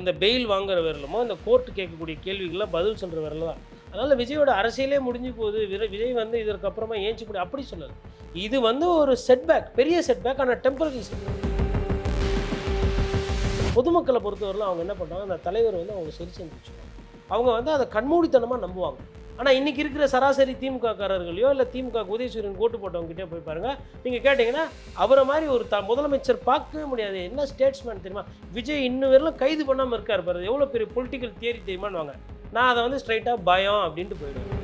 இந்த பெயில் வாங்குற விரலுமோ இந்த கோர்ட்டு கேட்கக்கூடிய கேள்விகள்லாம் பதில் சொல்கிற விரல் தான். அதனால் விஜயோட அரசியலே முடிஞ்சு போகுது. விர விஜய் வந்து இதற்கப்புறமா ஏஞ்சி போய் அப்படி சொல்லலை. இது வந்து ஒரு செட்பேக் பெரிய செட்பேக் ஆனால் டெம்பரரி செட்பேக் பொதுமக்களை பொறுத்தவரையிலும் அவங்க என்ன பண்ணுவாங்க அந்த தலைவர் வந்து அவங்க சரி செஞ்சு அவங்க வந்து அதை கண்மூடித்தனமாக நம்புவாங்க. ஆனால் இன்றைக்கி இருக்கிற சராசரி திமுக காரர்களையோ இல்லை திமுக உதயசூரியன் கோட்டு போட்டவங்ககிட்டே போய் பாருங்கள் நீங்கள் கேட்டிங்கன்னா அவரை மாதிரி ஒரு த முதலமைச்சர் பார்க்கவே முடியாது. என்ன ஸ்டேட்ஸ்மேன் தெரியுமா? விஜய் இன்னும் வரலாம் கைது பண்ணாமல் இருக்கார் பாரு. எவ்வளோ பெரிய பொலிட்டிக்கல் தியரி தெரியுமான்னு வாங்க நான் அதை வந்து ஸ்ட்ரைட்டாக பயம் அப்படின்ட்டு போயிடுவேன்.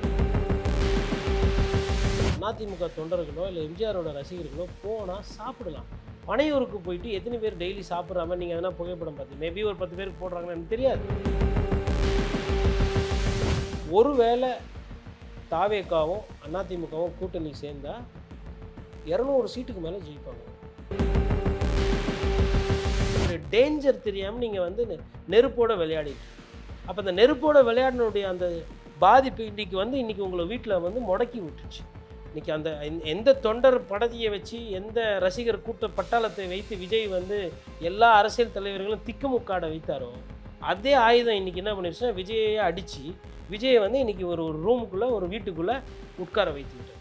அதிமுக தொண்டர்களோ இல்லை எம்ஜிஆரோட ரசிகர்களோ போனால் சாப்பிடலாம். பனையூருக்கு போயிட்டு எத்தனை பேர் டெய்லி சாப்பிட்றாம நீங்கள் எதனா புகைப்படம் பார்த்து மேபி ஒரு பத்து பேருக்கு போடுறாங்கன்னு எனக்கு தெரியாது. ஒருவேளை தாவேக்காவும் அதிமுகவும் கூட்டணி சேர்ந்தால் இரநூறு சீட்டுக்கு மேலே ஜெயிப்பாங்க. டேஞ்சர் தெரியாமல் நீங்கள் வந்து நெ- நெருப்போட விளையாடிட்டு அப்போ அந்த நெருப்போட விளையாடினுடைய அந்த பாதிப்பு இன்றைக்கி வந்து இன்றைக்கி உங்களை வீட்டில் வந்து முடக்கி விட்டுச்சு. இன்றைக்கி அந்த எந்த தொண்டர் படதியை வச்சு எந்த ரசிகர் கூட்ட பட்டாளத்தை வைத்து விஜய் வந்து எல்லா அரசியல் தலைவர்களும் திக்குமுக்காட வைத்தாரோ அதே ஆயுதம் இன்னைக்கு என்ன பண்ணிருச்சுன்னா விஜயை அடித்து விஜயை வந்து இன்னைக்கு ஒரு ஒரு ரூமுக்குள்ளே ஒரு வீட்டுக்குள்ளே உட்கார வைத்து விட்டார்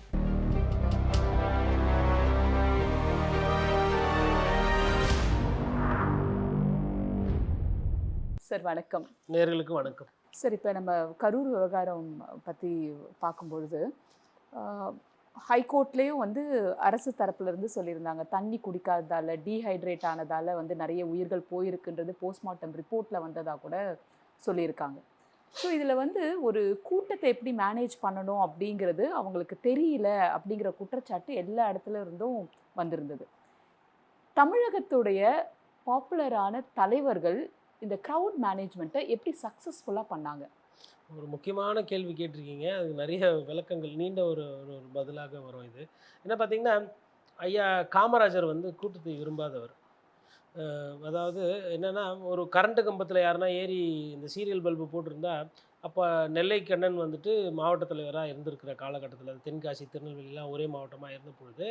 சார் வணக்கம். நேர்களுக்கு வணக்கம். சார் இப்போ நம்ம கரூர் விவகாரம் பற்றி பார்க்கும்பொழுது ஹைகோர்ட்லேயும் வந்து அரசு தரப்புலேருந்து சொல்லியிருந்தாங்க. தண்ணி குடிக்காததால் டீஹைட்ரேட் ஆனதால் வந்து நிறைய உயிர்கள் போயிருக்குன்றது போஸ்ட்மார்ட்டம் ரிப்போர்ட்டில் வந்ததாக கூட சொல்லியிருக்காங்க. ஸோ இதில் வந்து ஒரு கூட்டத்தை எப்படி மேனேஜ் பண்ணணும் அப்படிங்கிறது அவங்களுக்கு தெரியல அப்படிங்கிற குற்றச்சாட்டு எல்லா இடத்துல இருந்தும் வந்திருந்தது. தமிழகத்துடைய பாப்புலரான தலைவர்கள் இந்த க்ரௌட் மேனேஜ்மெண்ட்டை எப்படி சக்ஸஸ்ஃபுல்லாக பண்ணாங்க? ஒரு முக்கியமான கேள்வி கேட்டிருக்கீங்க. அது நிறைய விளக்கங்கள் நீண்ட ஒரு ஒரு ஒரு பதிலாக வரும் இது. என்ன பார்த்தீங்கன்னா ஐயா காமராஜர் வந்து கூட்டத்தை விரும்பாதவர். அதாவது என்னென்னா ஒரு கரண்ட் கம்பத்தில் யாருன்னா ஏறி இந்த சீரியல் பல்பு போட்டிருந்தா அப்போ நெல்லை கண்ணன் வந்துட்டு மாவட்ட தலைவராக இருந்திருக்கிற காலகட்டத்தில் தென்காசி திருநெல்வேலிலாம் ஒரே மாவட்டமாக இருந்த பொழுது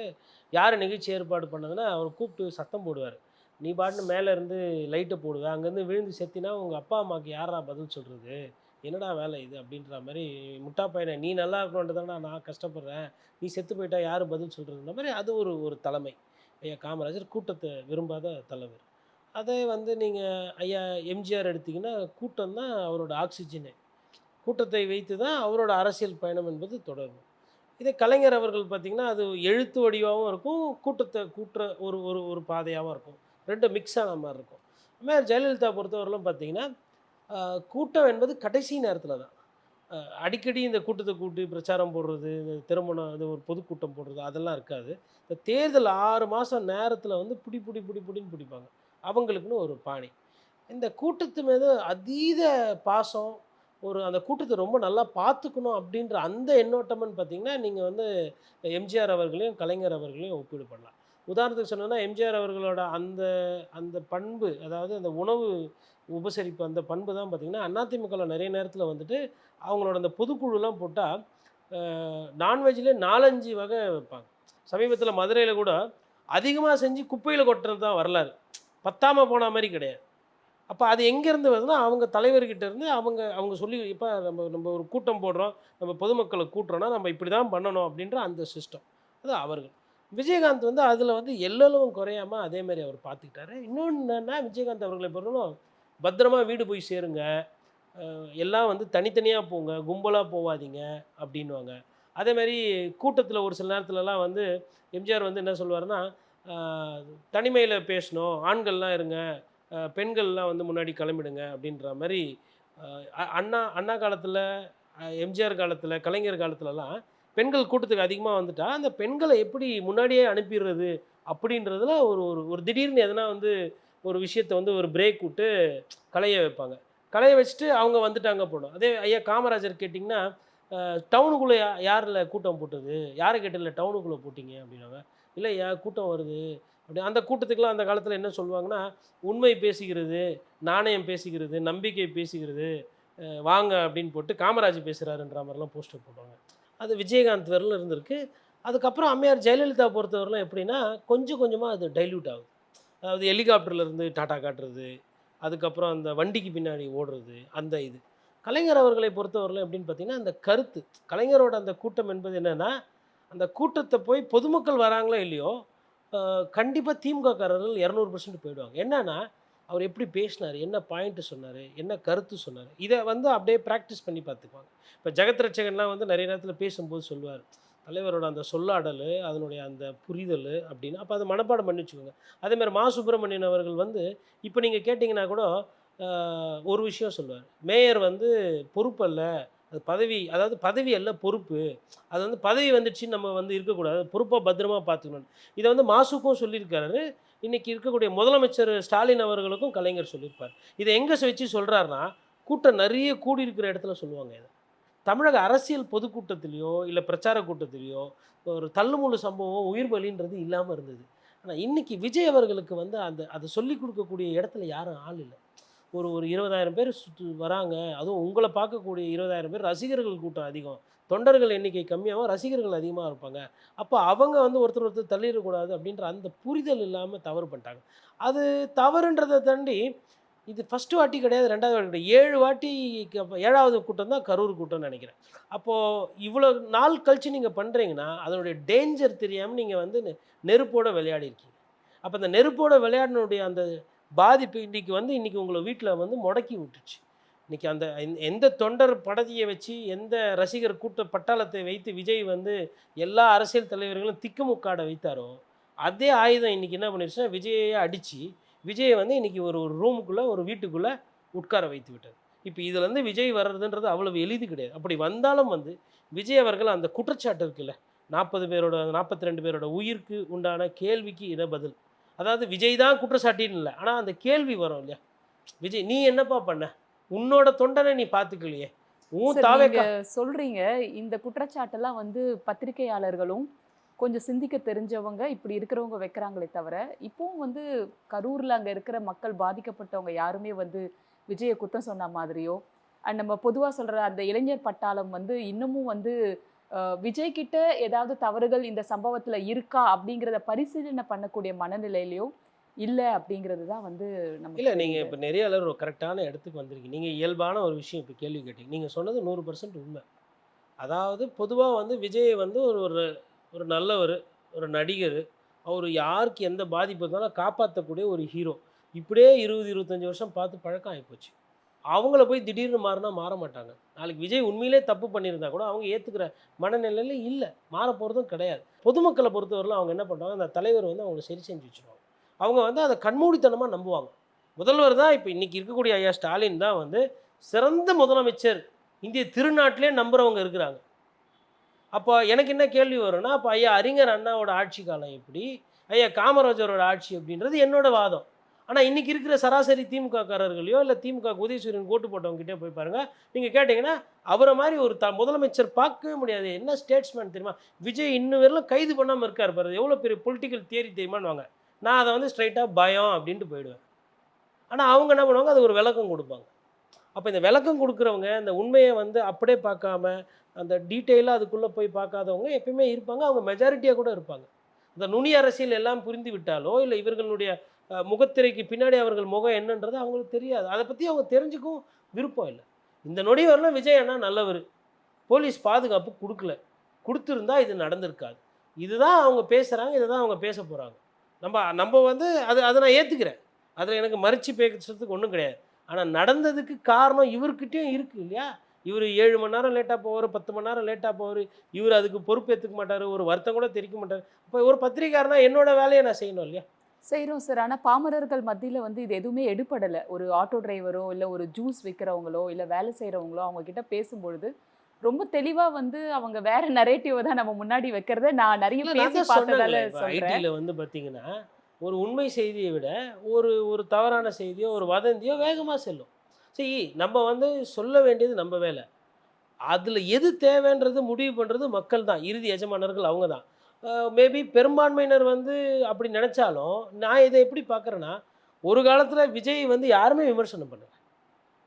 யார் நிகழ்ச்சி ஏற்பாடு பண்ணதுன்னா அவர் கூப்பிட்டு சத்தம் போடுவார். நீ பாட்டுன்னு மேலே இருந்து லைட்டை போடுவேன் அங்கேருந்து விழுந்து செத்தினா உங்கள் அப்பா அம்மாவுக்கு யாரா பதில் சொல்கிறது என்னடா வேலை இது அப்படின்ற மாதிரி முட்டா பையனை நீ நல்லா இருக்கணுன்றதாடா நான் கஷ்டப்படுறேன். நீ செத்து போயிட்டா யார் பதில் சொல்கிறதுன்ற மாதிரி அது ஒரு ஒரு தலைமை. ஐயா காமராஜர் கூட்டத்தை விரும்பாத தலைவர். அதே வந்து நீங்கள் ஐயா எம்ஜிஆர் எடுத்தீங்கன்னா கூட்டம் தான் அவரோட ஆக்சிஜனு. கூட்டத்தை வைத்து தான் அவரோட அரசியல் பயணம் என்பது தொடரும். இதே கலைஞர் அவர்கள் பார்த்திங்கன்னா அது எழுத்து வடிவாகவும் இருக்கும் கூட்டத்தை கூட்டுற ஒரு ஒரு ஒரு பாதையாகவும் இருக்கும். ரெண்டும் மிக்ஸ் ஆன மாதிரி இருக்கும். அதுமாதிரி ஜெயலலிதா பொறுத்தவரையிலும் பார்த்திங்கன்னா கூட்டம் என்பது கடைசி நேரத்தில் தான். அடிக்கடி இந்த கூட்டத்தை கூட்டி பிரச்சாரம் போடுறது இந்த திருமணம் இது ஒரு பொதுக்கூட்டம் போடுறது அதெல்லாம் இருக்காது. இந்த தேர்தல் ஆறு மாதம் நேரத்தில் வந்து பிடி பிடி பிடி பிடின்னு பிடிப்பாங்க. அவங்களுக்குன்னு ஒரு பாணி. இந்த கூட்டத்து மீது அதீத பாசம் ஒரு அந்த கூட்டத்தை ரொம்ப நல்லா பார்த்துக்கணும் அப்படின்ற அந்த எண்ணோட்டம்னு பார்த்தீங்கன்னா நீங்கள் வந்து எம்ஜிஆர் அவர்களையும் கலைஞர் அவர்களையும் ஒப்பீடு பண்ணலாம். உதாரணத்துக்கு சொன்னோன்னா எம்ஜிஆர் அவர்களோட அந்த அந்த பண்பு அதாவது அந்த உணவு உபசரிப்பு அந்த பண்பு தான் பார்த்திங்கன்னா அதிமுகவில் நிறைய நேரத்தில் வந்துட்டு அவங்களோட அந்த பொதுக்குழுலாம் போட்டால் நான்வெஜ்லேயே நாலஞ்சு வகை வைப்பாங்க. சமீபத்தில் மதுரையில் கூட அதிகமாக செஞ்சு குப்பையில் கொட்டுறது தான் வரலாறு. பத்தாமல் போன மாதிரி கிடையாது. அப்போ அது எங்கேருந்து வருதுன்னா அவங்க தலைவர்கிட்ட இருந்து அவங்க அவங்க சொல்லி இப்போ நம்ம நம்ம ஒரு கூட்டம் போடுறோம் நம்ம பொதுமக்களை கூட்டுறோன்னா நம்ம இப்படி தான் பண்ணணும் அப்படின்ற அந்த சிஸ்டம் அது அவர்கள். விஜயகாந்த் வந்து அதில் வந்து எல்லளவும் குறையாம அதேமாரி அவர் பார்த்துக்கிட்டாரு இன்னொன்று என்னென்னா விஜயகாந்த் அவர்களை பொறுத்தவரைக்கும் பத்திரமா வீடு போய் சேருங்க. எல்லாம் வந்து தனித்தனியாக போங்க கும்பலாக போகாதீங்க அப்படின்வாங்க அதே மாதிரி கூட்டத்தில் ஒரு சில நேரத்துலலாம் வந்து எம்ஜிஆர் வந்து என்ன சொல்லுவாருன்னா தனிமையில் பேசணும் ஆண்கள்லாம் இருங்க பெண்கள்லாம் வந்து முன்னாடி கிளம்பிடுங்க அப்படின்ற மாதிரி அண்ணா அண்ணா காலத்தில் எம்ஜிஆர் காலத்தில் கலைஞர் காலத்துலலாம் பெண்கள் கூட்டத்துக்கு அதிகமாக வந்துட்டா அந்த பெண்களை எப்படி முன்னாடியே அனுப்பிடுறது அப்படின்றதுல ஒரு ஒரு ஒரு திடீர்னு எதனா வந்து ஒரு விஷயத்தை வந்து ஒரு பிரேக் விட்டு கலைய வைப்பாங்க. கலைய வச்சுட்டு அவங்க வந்துட்டாங்க போடும் அதே ஐயா காமராஜர் கேட்டிங்கன்னா டவுனுக்குள்ளே யாரில் கூட்டம் போட்டது? யாரை கேட்டதில்ல டவுனுக்குள்ளே போட்டிங்க? அப்படின்னாங்க இல்லை ஏன் கூட்டம் வருது. அப்படி அந்த கூட்டத்துக்குலாம் அந்த காலத்தில் என்ன சொல்லுவாங்கன்னா உண்மை பேசுகிறது நாணயம் பேசுகிறது நம்பிக்கை பேசுகிறது வாங்க அப்படின்னு போட்டு காமராஜ் பேசுகிறாருன்ற மாதிரிலாம் போஸ்டர் போடுவாங்க. அது விஜயகாந்த் வரலும் இருந்திருக்கு. அதுக்கப்புறம் அம்மையார் ஜெயலலிதா பொறுத்தவரைலாம் எப்படின்னா கொஞ்சம் கொஞ்சமாக அது டைல்யூட் ஆகுது. அதாவது ஹெலிகாப்டர்லேருந்து டாட்டா காட்டுறது அதுக்கப்புறம் அந்த வண்டிக்கு பின்னாடி ஓடுறது அந்த இது. கலைஞர் அவர்களை பொறுத்தவரையிலும் எப்படின்னு பார்த்தீங்கன்னா அந்த கருத்து கலைஞரோட அந்த கூட்டம் என்பது என்னென்னா அந்த கூட்டத்தை போய் பொதுமக்கள் வராங்களோ இல்லையோ கண்டிப்பாக திமுககாரர்கள் இரநூறு பர்சன்ட் போயிடுவாங்க. என்னென்னா அவர் எப்படி பேசினார் என்ன பாயிண்ட் சொன்னார் என்ன கருத்து சொன்னார் இதை வந்து அப்படியே ப்ராக்டிஸ் பண்ணி பார்த்துக்குவாங்க. இப்போ ஜெகத் ரட்சகன்லாம் வந்து நிறைய நேரத்தில் பேசும்போது சொல்லுவார் தலைவரோட அந்த சொல்லாடல் அதனுடைய அந்த புரிதல் அப்படின்னு. அப்போ அதை மனப்பாடம் பண்ணி வச்சுக்கோங்க. அதேமாதிரி மா சுப்பிரமணியன் அவர்கள் வந்து இப்போ நீங்கள் கேட்டிங்கன்னா கூட ஒரு விஷயம் சொல்லுவார். மேயர் வந்து பொறுப்பல்ல அது பதவி அதாவது பதவி அல்ல பொறுப்பு. அது வந்து பதவி வந்துடுச்சு நம்ம வந்து இருக்கக்கூடாது பொறுப்பாக பத்திரமா பார்த்துக்கணும். இதை வந்து மாசுக்கும் சொல்லியிருக்காரு. இன்றைக்கி இருக்கக்கூடிய முதலமைச்சர் ஸ்டாலின் அவர்களுக்கும் கலைஞர் சொல்லியிருப்பார். இதை எங்கே வச்சு சொல்கிறாருன்னா கூட்டம் நிறைய கூடி இருக்கிற இடத்துல சொல்லுவாங்க இதை. தமிழக அரசியல் பொதுக்கூட்டத்திலையோ இல்லை பிரச்சார கூட்டத்திலையோ ஒரு தள்ளுமுள்ளு சம்பவம் உயிர் பலின்றது இல்லாமல் இருந்தது. ஆனால் இன்னைக்கு விஜய் அவர்களுக்கு வந்து அந்த அதை சொல்லி கொடுக்கக்கூடிய இடத்துல யாரும் ஆள் இல்லை. ஒரு ஒரு இருபதாயிரம் பேர் சுற்று வராங்க. அதுவும் உங்களை பார்க்கக்கூடிய இருபதாயிரம் பேர் ரசிகர்கள் கூட்டம் அதிகம். தொண்டர்கள் எண்ணிக்கை கம்மியாகவும் ரசிகர்கள் அதிகமாக இருப்பாங்க. அப்போ அவங்க வந்து ஒருத்தர் ஒருத்தர் தள்ளிடக்கூடாது அப்படின்ற அந்த புரிதல் இல்லாமல் தவறு பண்ணிட்டாங்க. அது தவறுன்றதை தாண்டி இது ஃபஸ்ட்டு வாட்டி கிடையாது ரெண்டாவது வாட்டி கிடையாது. ஏழு வாட்டி ஏழாவது கூட்டம் தான் கரூர் கூட்டம்னு நினைக்கிறேன். அப்போது இவ்வளோ நாள் கழித்து நீங்கள் பண்ணுறீங்கன்னா அதனுடைய டேஞ்சர் தெரியாமல் நீங்கள் வந்து நெருப்போடு நெருப்போட அப்போ அந்த நெருப்போட விளையாடினுடைய அந்த பாதிப்பு இன்றைக்கி வந்து இன்றைக்கி உங்களை வீட்டில் வந்து முடக்கி விட்டுச்சு இன்றைக்கி அந்த எந்த- எந்த தொண்டர் படதியை வச்சு எந்த ரசிகர் கூட்ட பட்டாளத்தை வைத்து விஜய் வந்து எல்லா அரசியல் தலைவர்களும் திக்குமுக்காட வைத்தாரோ அதே ஆயுதம் இன்றைக்கி என்ன பண்ணிருச்சுன்னா விஜயை அடித்து விஜயை வந்து இன்றைக்கி ஒரு ஒரு ரூமுக்குள்ளே ஒரு வீட்டுக்குள்ளே உட்கார வைத்து விட்டது இப்போ இதுலேருந்து விஜய் வர்றதுன்றது அவ்வளவு எளிது கிடையாது. அப்படி வந்தாலும் வந்து விஜய் அவர்கள் அந்த குற்றச்சாட்டு இருக்குல்ல நாற்பது பேரோட நாற்பத்தி ரெண்டு பேரோட உயிருக்கு உண்டான கேள்விக்கு இட பதில். அதாவது விஜய் தான் குற்றச்சாட்டின்னு இல்லை ஆனால் அந்த கேள்வி வரும் இல்லையா? விஜய் நீ என்னப்பா பண்ண? உன்னோட தொண்டனை நீ பார்த்துக்கலையே. சொல்றீங்க. இந்த குற்றச்சாட்டெல்லாம் வந்து பத்திரிகையாளர்களும் கொஞ்சம் சிந்திக்க தெரிஞ்சவங்க இப்படி இருக்கிறவங்க வைக்கிறாங்களே தவிர இப்போவும் வந்து கரூர்ல அங்க இருக்கிற மக்கள் பாதிக்கப்பட்டவங்க யாருமே வந்து விஜய குத்தம் சொன்ன மாதிரியோ அண்ட் நம்ம பொதுவா சொல்ற அந்த இளைஞர் பட்டாளம் வந்து இன்னமும் வந்து விஜய் கிட்ட ஏதாவது தவறுகள் இந்த சம்பவத்துல இருக்கா அப்படிங்கிறத பரிசீலனை பண்ணக்கூடிய மனநிலையிலயோ இல்ல அப்படிங்கிறது தான் வந்து நம்ம இல்லை நீங்கள் இப்போ நிறைய அளவு ஒரு கரெக்டான இடத்துக்கு வந்திருக்கீங்க. நீங்கள் இயல்பான ஒரு விஷயம் இப்போ கேள்வி கேட்டீங்க. நீங்கள் சொன்னது நூறு பர்சன்ட் உண்மை. அதாவது பொதுவாக வந்து விஜய் வந்து ஒரு ஒரு ஒரு நல்லவர் ஒரு நடிகர். அவர் யாருக்கு எந்த பாதிப்பு இருந்தாலும் காப்பாற்றக்கூடிய ஒரு ஹீரோ இப்படியே இருபது இருபத்தஞ்சி வருஷம் பார்த்து பழக்கம் ஆகிப்போச்சு அவங்கள போய் திடீர்னு மாறினா மாற மாட்டாங்க. நாளைக்கு விஜய் உண்மையிலே தப்பு பண்ணியிருந்தா கூட அவங்க ஏற்றுக்கிற மனநிலையில் இல்லை. மாற போகிறதும் கிடையாது. பொதுமக்களை பொறுத்தவரையிலும் அவங்க என்ன பண்ணுவாங்க அந்த தலைவர் வந்து அவங்கள சரி செஞ்சு வச்சுருவாங்க. அவங்க வந்து அதை கண்மூடித்தனமாக நம்புவாங்க. முதல்வர் தான் இப்போ இன்றைக்கி இருக்கக்கூடிய ஐயா ஸ்டாலின் தான் வந்து சிறந்த முதலமைச்சர். இந்திய திருநாட்டிலே நம்புகிறவங்க இருக்கிறாங்க. அப்போ எனக்கு என்ன கேள்வி வரும்னா அப்போ ஐயா அறிஞர் அண்ணாவோட ஆட்சி காலம் எப்படி? ஐயா காமராஜரோட ஆட்சி அப்படின்றது என்னோட வாதம். ஆனால் இன்றைக்கி இருக்கிற சராசரி திமுகக்காரர்களையோ இல்லை திமுக உதயசூரியன் கோட்டு போட்டவங்ககிட்டே போய் பாருங்கள் நீங்கள் கேட்டிங்கன்னா அவரை மாதிரி ஒரு த முதலமைச்சர் பார்க்கவே முடியாது. என்ன ஸ்டேட்ஸ்மேன் தெரியுமா? விஜய் இன்னும் வரலும் கைது பண்ணாமல் இருக்கார் பாரு எவ்வளோ பெரிய பொலிட்டிக்கல் தியரி தெரியுமான்னு வாங்க. நான் அதை வந்து ஸ்ட்ரைட்டாக பயம் அப்படின்ட்டு போயிடுவேன். ஆனால் அவங்க என்ன பண்ணுவாங்க? அது ஒரு விளக்கம் கொடுப்பாங்க. அப்போ இந்த விளக்கம் கொடுக்குறவங்க இந்த உண்மையை வந்து அப்படியே பார்க்காம அந்த டீட்டெயிலாக அதுக்குள்ளே போய் பார்க்காதவங்க எப்பயுமே இருப்பாங்க. அவங்க மெஜாரிட்டியாக கூட இருப்பாங்க. இந்த நுனி அரசியல் எல்லாம் புரிந்து விட்டாலோ இல்லை இவர்களுடைய முகத்திரைக்கு பின்னாடி அவர்கள் முகம் என்னன்றது அவங்களுக்கு தெரியாது. அதை பற்றி அவங்க தெரிஞ்சுக்கும் விருப்பம் இல்லை. இந்த நொடி வரலாம் விஜய் அண்ணா நல்லவர். போலீஸ் பாதுகாப்பு கொடுக்கல. கொடுத்துருந்தா இது நடந்திருக்காது. இதுதான் அவங்க பேசுகிறாங்க இதை தான் அவங்க பேச போகிறாங்க நம்ம நம்ம வந்து அது அதை நான் ஏற்றுக்கிறேன் அதில் எனக்கு மறித்து பேசுறதுக்கு ஒன்றும் கிடையாது. ஆனால் நடந்ததுக்கு காரணம் இவர்கிட்டையும் இருக்குது இல்லையா? இவர் ஏழு மணி நேரம் லேட்டாக போவார் பத்து மணி நேரம் லேட்டாக போவார். இவர் அதுக்கு பொறுப்பு ஏற்றுக்க மாட்டார் ஒரு வருத்தம் கூட தெரிவிக்க மாட்டார். இப்போ ஒரு பத்திரிக்காரனா என்னோட வேலையை நான் செய்யணும் இல்லையா? செய்கிறோம் சார் ஆனால் பாமரர்கள் மத்தியில் வந்து இது எதுவுமே எடுப்படலை ஒரு ஆட்டோ டிரைவரோ இல்லை ஒரு ஜூஸ் விற்கிறவங்களோ இல்லை வேலை செய்கிறவங்களோ அவங்கக்கிட்ட பேசும்பொழுது ரொம்ப தெளிவாக வந்து அவங்க வேற நரேட்டிவ் தான் நம்ம முன்னாடி வைக்கிறத நான் நிறைய பேசி பார்த்ததால ஐடியில் வந்து பார்த்தீங்கன்னா ஒரு உண்மை செய்தியை விட ஒரு ஒரு தவறான செய்தியோ ஒரு வதந்தியோ வேகமாக செல்லும். சரி நம்ம வந்து சொல்ல வேண்டியது நம்ம வேலை. அதில் எது தேவைன்றது முடிவு பண்ணுறது மக்கள் தான் இறுதி எஜமானர்கள் அவங்க தான். மேபி பெரும்பான்மையினர் வந்து அப்படி நினச்சாலும் நான் இதை எப்படி பார்க்குறேன்னா ஒரு காலத்தில் விஜய் வந்து யாருமே விமர்சனம் பண்ணல.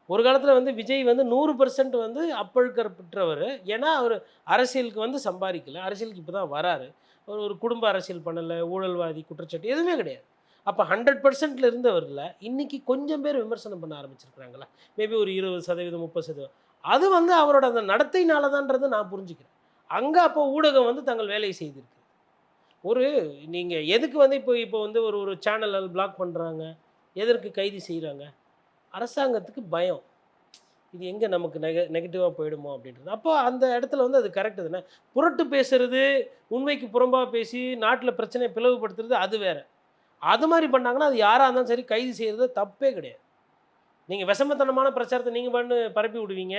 ஒரு காலத்தில் வந்து விஜய் வந்து நூறு பர்சன்ட் வந்து அப்பழுக்கப்பட்டவர் ஏன்னா அவர் அரசியலுக்கு வந்து சம்பாதிக்கல. அரசியலுக்கு இப்போ தான் வராரு. ஒரு ஒரு குடும்ப அரசியல் பண்ணலை ஊழல்வாதி குற்றச்சாட்டு எதுவுமே கிடையாது. அப்போ ஹண்ட்ரட் பர்சன்ட்ல இருந்தவரில் இன்னைக்கு கொஞ்சம் பேர் விமர்சனம் பண்ண ஆரம்பிச்சிருக்கிறாங்களா மேபி ஒரு இருபது சதவீதம் முப்பது சதவீதம். அது வந்து அவரோட அந்த நடத்தையினால தான்றது நான் புரிஞ்சுக்கிறேன். அங்கே அப்போ ஊடகம் வந்து தங்கள் வேலையை செய்திருக்கு. ஒரு நீங்கள் எதுக்கு வந்து இப்போ இப்போ வந்து ஒரு ஒரு சேனல் பிளாக் பண்ணுறாங்க எதற்கு கைது செய்கிறாங்க அரசாங்கத்துக்கு பயம். இது எங்கே நமக்கு நெக நெகட்டிவாக போயிடுமோ அப்படின்றது. அப்போ அந்த இடத்துல வந்து அது கரெக்டு தானே? புரட்டு பேசுறது உண்மைக்கு புறம்பாக பேசி நாட்டில் பிரச்சனையை பிளவுபடுத்துறது அது வேற. அது மாதிரி பண்ணாங்கன்னா அது யாராக இருந்தாலும் சரி கைது செய்கிறது தப்பே கிடையாது. நீங்கள் விஷமத்தனமான பிரச்சாரத்தை நீங்கள் பண்ணு பரப்பி விடுவீங்க.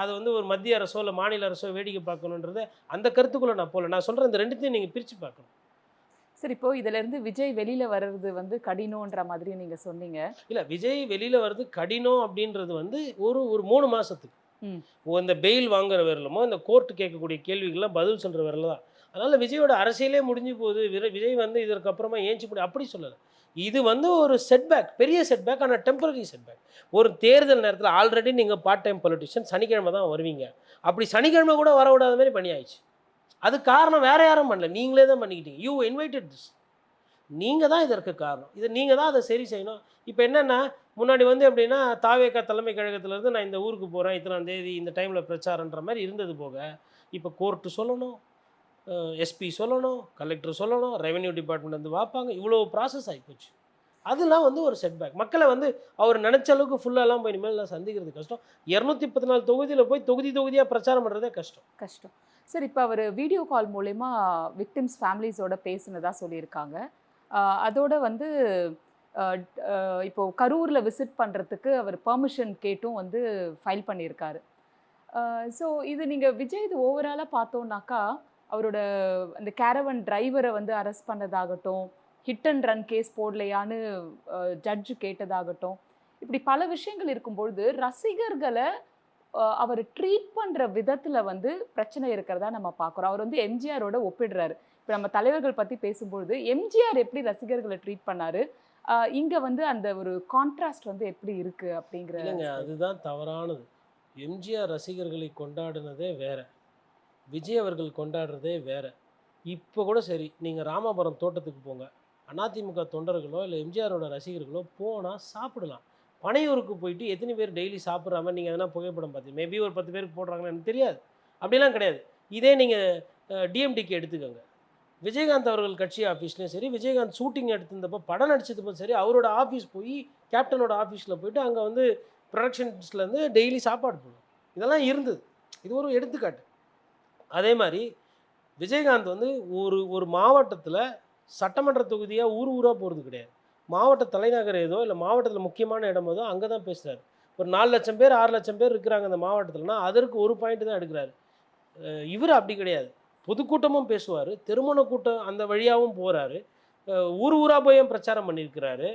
அது வந்து ஒரு மத்திய அரசோ இல்லை மாநில அரசோ வேடிக்கை பார்க்கணுன்றது அந்த கருத்துக்குள்ளே நான் போகல. நான் சொல்கிறேன் இந்த ரெண்டுத்தையும் நீங்கள் பிரித்து பார்க்கணும். சரி இப்போ இதுல இருந்து விஜய் வெளியில வர்றது வந்து கடினம்ன்ற மாதிரி நீங்க சொன்னீங்க. இல்லை விஜய் வெளியில் வர்றது கடினம் அப்படின்றது வந்து ஒரு ஒரு மூணு மாதத்துக்கு. இந்த பெயில் வாங்குற வரலமோ இந்த கோர்ட்டு கேட்கக்கூடிய கேள்விகள்லாம் பதில் சொல்கிற வரல தான். அதனால் விஜயோட அரசியலே முடிஞ்சு போகுது. விஜய் வந்து இதற்கு அப்புறமா ஏஞ்சி போய் அப்படி சொல்லலை. இது வந்து ஒரு செட்பேக் பெரிய செட்பேக் ஆனால் டெம்பரரி செட்பேக் ஒரு தேர்தல் நேரத்தில் ஆல்ரெடி நீங்கள் பார்ட் டைம் பொலிட்டிஷியன் சனிக்கிழமை தான் வருவீங்க. அப்படி சனிக்கிழமை கூட வரவிடாத மாதிரி ஆயிடுச்சு அது காரணம் வேற யாரும் பண்ணல. நீங்களே தான் பண்ணிக்கிட்டீங்க. யூ இன்வைட்டட் திஸ் நீங்கள் தான் இதற்கு காரணம். இது நீங்கள் தான் அதை சரி செய்யணும். இப்போ என்னென்னா முன்னாடி வந்து எப்படின்னா தாவேக்கா தலைமை கழகத்திலேருந்து நான் இந்த ஊருக்கு போகிறேன் இத்தனாம் தேதி இந்த டைமில் பிரச்சாரன்ற மாதிரி இருந்தது போக இப்போ கோர்ட்டு சொல்லணும் எஸ்பி சொல்லணும் கலெக்டர் சொல்லணும் ரெவென்யூ டிபார்ட்மெண்ட் வந்து பார்ப்பாங்க. இவ்வளோ ப்ராசஸ் ஆகிப்போச்சு அதெல்லாம் வந்து ஒரு செட்பேக் மக்களை வந்து அவர் நினச்ச அளவுக்கு ஃபுல்லாலாம் போய் இனிமேல் நான் சந்திக்கிறது கஷ்டம். இரநூத்தி முப்பத்தி நாலு தொகுதியில் போய் தொகுதி தொகுதியாக பிரச்சாரம் பண்ணுறதே கஷ்டம். கஷ்டம். சரி இப்போ அவர் வீடியோ கால் மூலயமா விக்டிம்ஸ் ஃபேமிலிஸோட பேசுனதா சொல்லியிருக்காங்க. அதோட வந்து இப்போ கரூரில் விசிட் பண்ணுறதுக்கு அவர் பர்மிஷன் கேட்டும் வந்து ஃபைல் பண்ணியிருக்காரு. ஸோ இது நீங்கள் விஜய் இது ஓவராலாக பார்த்தோன்னாக்கா அவரோட அந்த கேரவன் டிரைவரை வந்து அரெஸ்ட் பண்ணதாகட்டும் ஹிட் அண்ட் ரன் கேஸ் போடலையான்னு ஜட்ஜு கேட்டதாகட்டும். இப்படி பல விஷயங்கள் இருக்கும்பொழுது ரசிகர்களை அவர் ட்ரீட் பண்ற விதத்துல வந்து பிரச்சனை இருக்கிறதா நம்ம பார்க்குறோம். அவர் வந்து எம்ஜிஆரோட ஒப்பிடுறாரு. இப்போ நம்ம தலைவர்கள் பத்தி பேசும்பொழுது எம்ஜிஆர் எப்படி ரசிகர்களை ட்ரீட் பண்ணாரு? இங்க வந்து அந்த ஒரு கான்ட்ராஸ்ட் வந்து எப்படி இருக்கு அப்படிங்கிற அதுதான் தவறானது. எம்ஜிஆர் ரசிகர்களை கொண்டாடினதே வேற. விஜய் அவர்கள் கொண்டாடுறதே வேற. இப்போ கூட சரி நீங்கள் ராமாபுரம் தோட்டத்துக்கு போங்க. அதிமுக தொண்டர்களோ இல்லை எம்ஜிஆரோட ரசிகர்களோ போனால் சாப்பிடலாம். பனையூருக்கு போயிட்டு எத்தனை பேர் டெய்லி சாப்பிட்ற மாதிரி நீங்கள் எதனா புகைப்படம் பார்த்து மேபி ஒரு பத்து பேருக்கு போடுறாங்கன்னு எனக்கு தெரியாது. அப்படிலாம் கிடையாது. இதே நீங்கள் டிஎம்டிக்கு எடுத்துக்கோங்க. விஜயகாந்த் அவர்கள் கட்சி ஆஃபீஸ்லேயும் சரி விஜயகாந்த் ஷூட்டிங் எடுத்திருந்தப்போ படம் நடிச்சதுப்போ சரி அவரோட ஆஃபீஸ் போய் கேப்டனோட ஆஃபீஸில் போயிட்டு அங்கே வந்து ப்ரொடக்ஷன்ஸ்லேருந்து டெய்லி சாப்பாடு போடும் இதெல்லாம் இருந்தது. இது ஒரு எடுத்துக்காட்டு. அதே மாதிரி விஜயகாந்த் வந்து ஒரு ஒரு மாவட்டத்தில் சட்டமன்ற தொகுதியாக ஊர் ஊராக போகிறது கிடையாது. மாவட்ட தலைநகர் ஏதோ இல்லை மாவட்டத்தில் முக்கியமான இடம் ஏதோ அங்கே தான் பேசுகிறார் ஒரு நாலு லட்சம் பேர் ஆறு லட்சம் பேர் இருக்கிறாங்க அந்த மாவட்டத்தில்னா அதற்கு ஒரு பாயிண்ட் தான் எடுக்கிறாரு. இவர் அப்படி கிடையாது. பொதுக்கூட்டமும் பேசுவார் திருமண கூட்டம் அந்த வழியாகவும் போகிறாரு ஊர் ஊராக போயும் பிரச்சாரம் பண்ணியிருக்கிறாரு?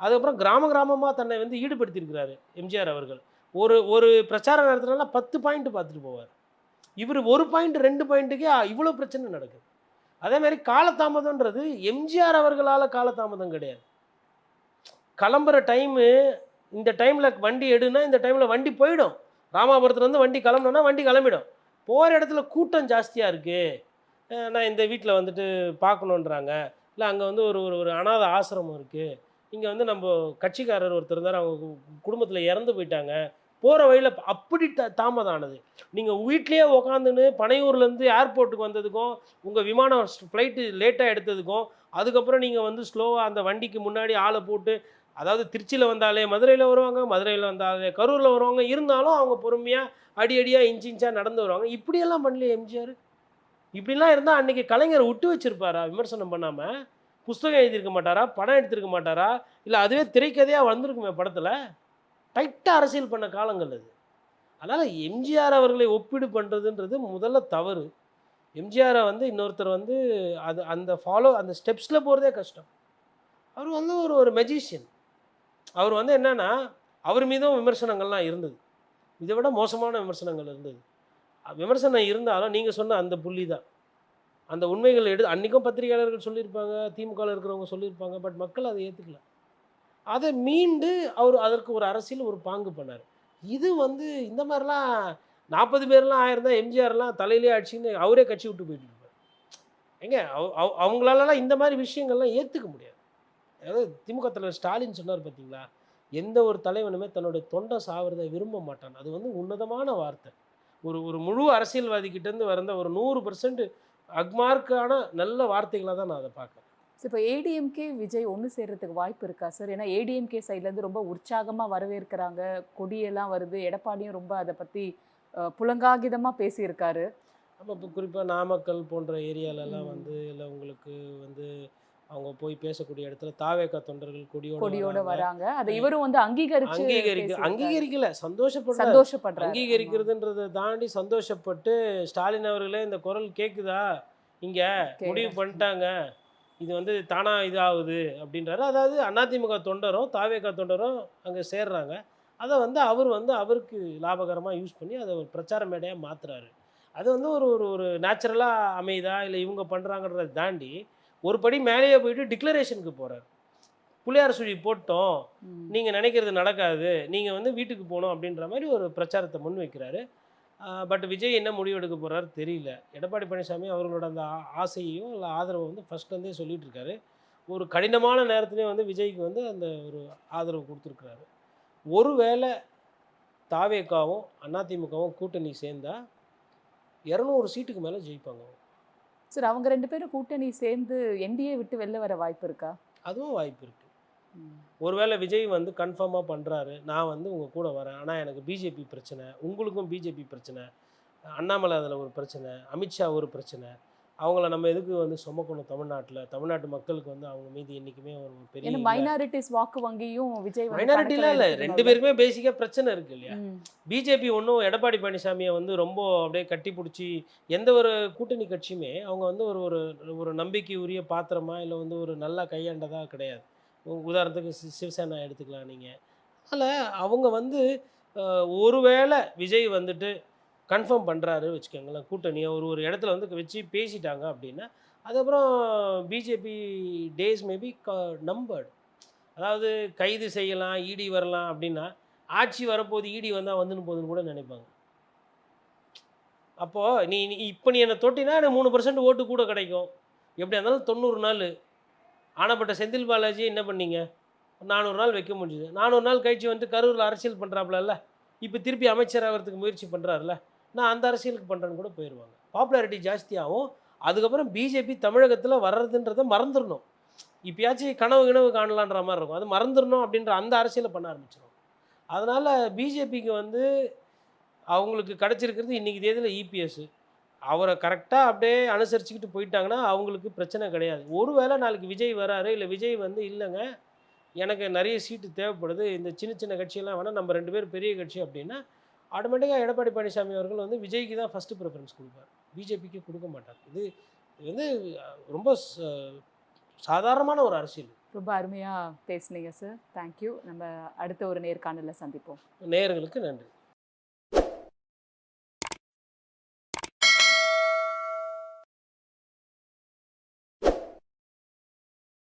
அதுக்கப்புறம் கிராம கிராமமாக தன்னை வந்து ஈடுபடுத்தியிருக்கிறாரு எம்ஜிஆர் அவர்கள். ஒரு ஒரு பிரச்சாரம் நடத்துனால பத்து பாயிண்ட் பார்த்துட்டு போவார். இவர் ஒரு பாயிண்ட் ரெண்டு பாயிண்ட்டுக்கே இவ்வளோ பிரச்சனை நடக்குது. அதே மாதிரி காலதாமதம்ன்றது எம்ஜிஆர் அவர்களால் காலதாமதம் கிடையாது. கிளம்புற டைமு இந்த டைமில் வண்டி எடுனா இந்த டைமில் வண்டி போயிடும். ராமாபுரத்துலேருந்து வண்டி கிளம்பணுன்னா வண்டி கிளம்பிடும். போகிற இடத்துல கூட்டம் ஜாஸ்தியாக இருக்குது நான் இந்த வீட்டில் வந்துட்டு பார்க்கணுன்றாங்க இல்லை அங்கே வந்து ஒரு ஒரு ஒரு அனாத ஆசிரமம் இருக்குது இங்கே வந்து நம்ம கட்சிக்காரர் ஒருத்தர் இருந்தார். அவங்க குடும்பத்தில் இறந்து போயிட்டாங்க. போகிற வழியில் அப்படி த தாமதம் ஆனது நீங்கள் வீட்லேயே உக்காந்துன்னு பனையூர்லேருந்து ஏர்போர்ட்டுக்கு வந்ததுக்கும் உங்கள் விமானம் ஃப்ளைட்டு லேட்டாக எடுத்ததுக்கும் அதுக்கப்புறம் நீங்கள் வந்து ஸ்லோவாக அந்த வண்டிக்கு முன்னாடி ஆளை போட்டு அதாவது திருச்சியில் வந்தாலே மதுரையில் வருவாங்க மதுரையில் வந்தாலே கரூரில் வருவாங்க இருந்தாலும் அவங்க பொறுமையாக அடி அடியாக இன்ச்சு இன்ச்சாக நடந்து வருவாங்க. இப்படியெல்லாம் பண்ணலையே எம்ஜிஆர்? இப்படிலாம் இருந்தால் அன்றைக்கி கலைஞர் விட்டு வச்சுருப்பாரா விமர்சனம் பண்ணாமல் புஸ்தகம் எழுதியிருக்க மாட்டாரா? படம் எடுத்திருக்க மாட்டாரா? இல்லை அதுவே திரைக்கதையாக வந்திருக்குமே படத்தில்? டைட்டாக அரசியல் பண்ண காலங்கள் அது. அதனால் எம்ஜிஆர் அவர்களை ஒப்பீடு பண்ணுறதுன்றது முதல்ல தவறு. எம்ஜிஆரை வந்து இன்னொருத்தர் வந்து அது அந்த ஃபாலோ அந்த ஸ்டெப்ஸில் போகிறதே கஷ்டம். அவர் வந்து ஒரு ஒரு மெஜிஷியன் அவர் வந்து என்னென்னா அவர் மீதும் விமர்சனங்கள்லாம் இருந்தது. இதை விட மோசமான விமர்சனங்கள் இருந்தது. விமர்சனம் இருந்தாலும் நீங்கள் சொன்ன அந்த புள்ளி தான். அந்த உண்மைகள் எடு அன்றைக்கும் பத்திரிகையாளர்கள் சொல்லியிருப்பாங்க திமுகவில் இருக்கிறவங்க சொல்லியிருப்பாங்க பட் மக்கள் அதை ஏற்றுக்கல அதை மீண்டு அவர் அதற்கு ஒரு அரசியல் ஒரு பாங்கு பண்ணார். இது வந்து இந்த மாதிரிலாம் நாற்பது பேர்லாம் ஆயிருந்தா எம்ஜிஆர்லாம் தலையிலே அடிச்சுன்னு அவரே கட்சி விட்டு போயிட்டு இருப்பார். எங்க? அவ- அவங்களாலலாம் இந்த மாதிரி விஷயங்கள்லாம் ஏற்றுக்க முடியாது. அதாவது திமுக தலைவர் ஸ்டாலின் சொன்னார் பார்த்தீங்களா எந்த ஒரு தலைவனுமே தன்னோட தொண்டை சாவறதை விரும்ப மாட்டான். அது வந்து உன்னதமான வார்த்தை. ஒரு ஒரு முழு அரசியல்வாதிக்கிட்டேருந்து வந்த ஒரு நூறு பர்சன்ட் அக்மார்க்கான நல்ல வார்த்தைகளாக தான் நான் அதை பார்க்குறேன். இப்போ ஏடிஎம்கே விஜய் ஒன்று சேர்றதுக்கு வாய்ப்பு இருக்கா சார் ஏன்னா ஏடிஎம்கே சைட்லேருந்து ரொம்ப உற்சாகமாக வரவேற்கிறாங்க. கொடியெல்லாம் வருது. எடப்பாடியும் ரொம்ப அதை பற்றி புலங்காகிதமாக பேசியிருக்காரு. நம்ம இப்போ குறிப்பாக நாமக்கல் போன்ற ஏரியாலலாம் ம். வந்து இல்லை உங்களுக்கு வந்து அவங்க போய் பேசக்கூடிய இடத்துல தாவேக்கா தொண்டர்கள் கொடியோட கொடியோட வராங்க. அதை இவரும் வந்து அங்கீகரிச்சு அங்கீகரிக்க. அங்கீகரிக்கல சந்தோஷப்படுறாரு. சந்தோஷப்படுறாரு. அங்கீகரிக்கிறதுன்றதை தாண்டி சந்தோஷப்பட்டு ஸ்டாலின் அவர்களே இந்த குரல் கேக்குதா? இங்க முடிவு. பண்ணிட்டாங்க. இது வந்து தானா இதாகுது அப்படின்றாரு. அதாவது அதிமுக தொண்டரும் தாவேகா தொண்டரும் அங்க சேர்றாங்க. அதை வந்து அவர் வந்து அவருக்கு லாபகரமா யூஸ் பண்ணி அதை ஒரு பிரச்சார மேடையாக மாத்துறாரு. அது வந்து ஒரு ஒரு ஒரு நேச்சுரலாக அமையுதா? இல்லை இவங்க பண்ணுறாங்கன்றதை தாண்டி ஒரு படி மேலேயே போயிட்டு டிக்ளரேஷனுக்கு போறாரு. புளியார் சுழி போட்டோம். நீங்கள் நினைக்கிறது நடக்காது. நீங்கள் வந்து வீட்டுக்கு போகணும் அப்படின்ற மாதிரி ஒரு பிரச்சாரத்தை முன் வைக்கிறாரு பட் விஜய் என்ன முடிவு எடுக்க போகிறாரு தெரியல. எடப்பாடி பழனிசாமி அவர்களோட அந்த ஆசையையும் இல்லை ஆதரவை வந்து ஃபஸ்ட்லேருந்தே சொல்லிட்டு இருக்காரு ஒரு கடினமான நேரத்துலேயும் வந்து விஜய்க்கு வந்து அந்த ஒரு ஆதரவு கொடுத்துருக்குறாரு. ஒருவேளை தாவேக்காவும் அதிமுகவும் கூட்டணி சேர்ந்தா இரநூறு சீட்டுக்கு மேலே ஜெயிப்பாங்க. சார் அவங்க ரெண்டு பேரும் கூட்டணி சேர்ந்து என்டிஏ விட்டு வெளில வர வாய்ப்பு இருக்கா? அதுவும் வாய்ப்பு இருக்குது ஒருவேளை விஜய் வந்து கன்ஃபார்மாக பண்ணுறாரு நான் வந்து உங்கள் கூட வரேன். ஆனால் எனக்கு பிஜேபி பிரச்சனை உங்களுக்கும் பிஜேபி பிரச்சனை அண்ணாமலை அதில் ஒரு பிரச்சனை அமித்ஷா ஒரு பிரச்சனை. அவங்கள நம்ம எதுக்கு வந்து சுமக்கணும் தமிழ்நாட்டில்? தமிழ்நாட்டு மக்களுக்கு வந்து அவங்க மீது என்றைக்குமே ஒரு பெரிய மைனாரிட்டிஸ் வாக்கு வங்கியும் விஜய் மைனாரிட்டிலாம் இல்லை. ரெண்டு. பேருக்குமே பேசிக்காக பிரச்சனை இருக்கு இல்லையா. பிஜேபி ஒன்றும் எடப்பாடி பழனிசாமியை வந்து ரொம்ப அப்படியே கட்டி பிடிச்சி எந்த ஒரு கூட்டணி கட்சியுமே அவங்க வந்து ஒரு ஒரு ஒரு நம்பிக்கை உரிய பாத்திரமா இல்லை வந்து ஒரு நல்லா கையாண்டதா கிடையாது. உதாரணத்துக்கு சி- சிவசேனா எடுத்துக்கலாம் நீங்கள் அதில் அவங்க வந்து ஒருவேளை விஜய் வந்துட்டு கன்ஃபார்ம் பண்ணுறாரு வச்சுக்கோங்களேன் கூட்டணியை ஒரு ஒரு இடத்துல வந்து வச்சு பேசிட்டாங்க அப்படின்னா அதுக்கப்புறம் பிஜேபி டேஸ் மேபி க நம்பர்டு அதாவது கைது செய்யலாம் இடி வரலாம் அப்படின்னா ஆட்சி வரப்போது ஈடி வந்தால் வந்துன்னு போகுதுன்னு கூட நினைப்பாங்க. அப்போது நீ நீ இப்போ நீ என்னை தொட்டினா எனக்கு மூணு பர்சன்ட் ஓட்டு கூட கிடைக்கும். எப்படி இருந்தாலும் தொண்ணூறு நாள். ஆனப்பட்ட செந்தில் பாலாஜி என்ன பண்ணீங்க? நானூறு நாள் வைக்க முடிஞ்சுது. நானூறு நாள் கழிச்சு வந்து கரூரில் அரசியல் பண்ணுறாப்புல இப்போ திருப்பி அமைச்சர் ஆகிறதுக்கு முயற்சி பண்ணுறாருல நான் அந்த அரசியலுக்கு பண்ணுறேன்னு கூட போயிடுவாங்க பாப்புலாரிட்டி ஜாஸ்தியாகும் அதுக்கப்புறம் பிஜேபி தமிழகத்தில் வர்றதுன்றதை மறந்துடணும். இப்போயாச்சும் கனவு கனவு காணலான்ற மாதிரி இருக்கும். அது மறந்துடணும் அப்படின்ற அந்த அரசியலை பண்ண ஆரம்பிச்சிடும் அதனால் பிஜேபிக்கு வந்து அவங்களுக்கு கிடச்சிருக்கிறது இன்றைக்கி தேதியில் இபிஎஸ்ஸு அவரை கரெக்டாக அப்படியே அனுசரிச்சுக்கிட்டு போயிட்டாங்கன்னா அவங்களுக்கு பிரச்சனை கிடையாது. ஒருவேளை நாளைக்கு விஜய் வராரு இல்லை விஜய் வந்து இல்லைங்க எனக்கு நிறைய சீட்டு தேவைப்படுது இந்த சின்ன சின்ன கட்சியெல்லாம் வேணால் நம்ம ரெண்டு பேரும் பெரிய கட்சி அப்படின்னா ஆட்டோமேட்டிக்காக எடப்பாடி பழனிசாமி அவர்கள் வந்து விஜய்க்கு தான் ஃபஸ்ட்டு ப்ரிஃபரன்ஸ் கொடுப்பார். பிஜேபிக்கு கொடுக்க மாட்டார். இது இது வந்து ரொம்ப சாதாரணமான ஒரு அரசியல். ரொம்ப அருமையா பேசுனீங்க சார் தேங்க்யூ நம்ம அடுத்த ஒரு நேர்காணல்ல சந்திப்போம். நேயர்களுக்கு நன்றி.